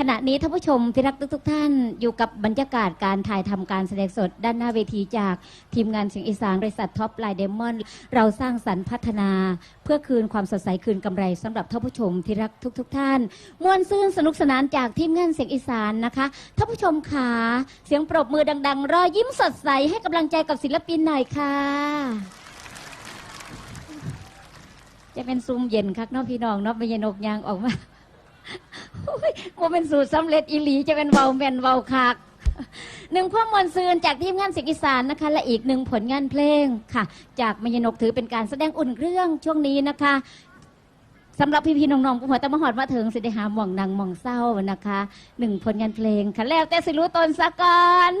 ขณะนี้ท่านผู้ชมที่รักทุกๆท่านอยู่กับบรรยากาศการถ่ายทำการแสดงสด ด้านหน้าเวทีจากทีมงานเสียงอีสานบริษัทท็อปไลน์เดมอนเราสร้างสรรค์พัฒนา เพื่อคืนความสดใสคืนกำไรสำหรับท่านผู้ชมที่รักทุกๆท่านมวนซื่นสนุกสนานจากทีมงานเสียงอีสานนะคะท่านผู้ชมขาเสียงปรบมือดัง ๆ รอยยิ้มสดใสให้กำลังใจกับศิลปินหน่อยค่ะจะเป็นซูมเย็นคักเนาะพี่น้องเนาะไม่เย็นอกยางออกมา ว่าเป็นสูตรสำเร็จอีหลีจะเป็นเบาแมนเบาคักหนึ่งพ่อมวลซืนจากทีมงานเสียงอีสานนะคะ และอีกหนึ่งผลงานเพลงค่ะ จากมยนกถือเป็นการแสดงอุ่นเครื่องช่วงนี้นะคะสำหรับพี่ๆน้องๆผู้หัวตะมหอดมาถึงสิได้หาหม่องนางหม่องเศร้านะคะหนึ่งผลงานเพลงค่ะแล้วแต่สิรู้ตนสะก่อน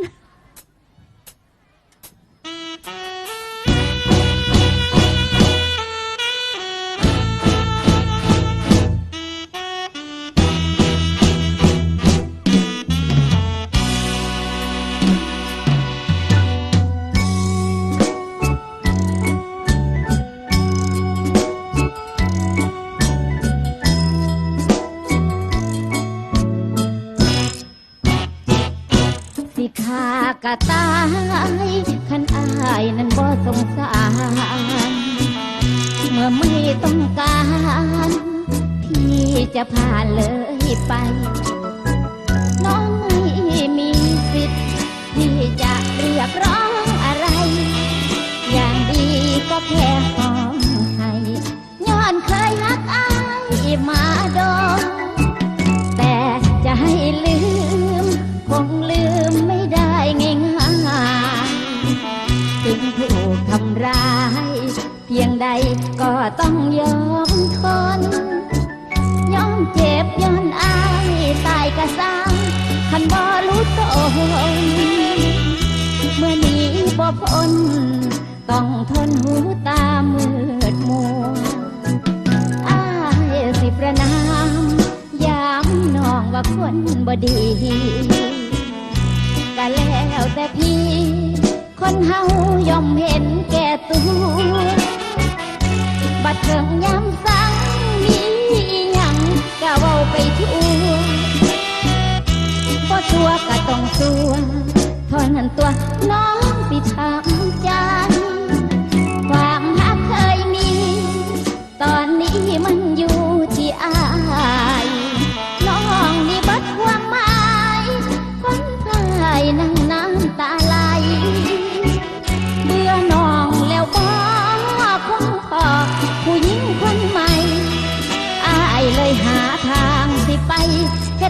ขากะตายคันอายนั้นบ่สงสาร เมื่อไม่ต้องการ พี่จะผ่านเลยไป น้องไม่มีสิทธิ์ที่จะเรียกร้องอะไร อย่างดีก็แค่ พียงใดก็ต้องยอมทนยอมเจ็บย้อนอายตายกระซังคันบ่รู้ตนเมื่อนี้บ่พ้นต้องทนหูตามืดมัวอายสิประนามยามน้องว่าคนบ่ดีก็แล้วแต่พี่ คนเฮายอมเห็นแก่ตัว นั่นตัวน้องสิทำ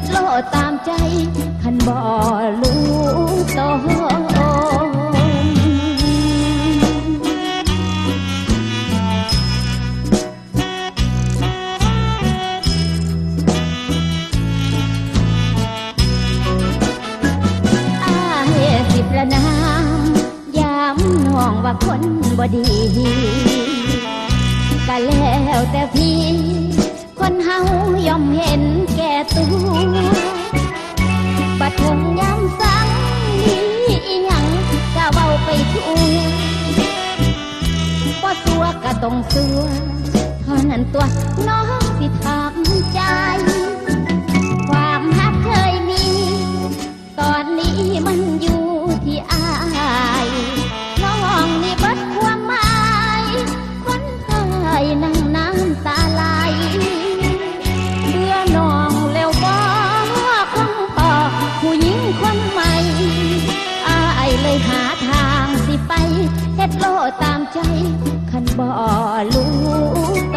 ดโลตามใจ คันบ่รู้ตนอายสิประนามยามน้องว่าคนบดี ก็แล้วแต่พี่ คนเฮายอมเห็น ตัวบัดเทิงยามสังมีอิหยังกะเบาไปทั่วบ่ตัวก็ต้องตัวเท่านั้นตัวน้อง เฮ็ดโลตามใจ คันบ่อลูกโต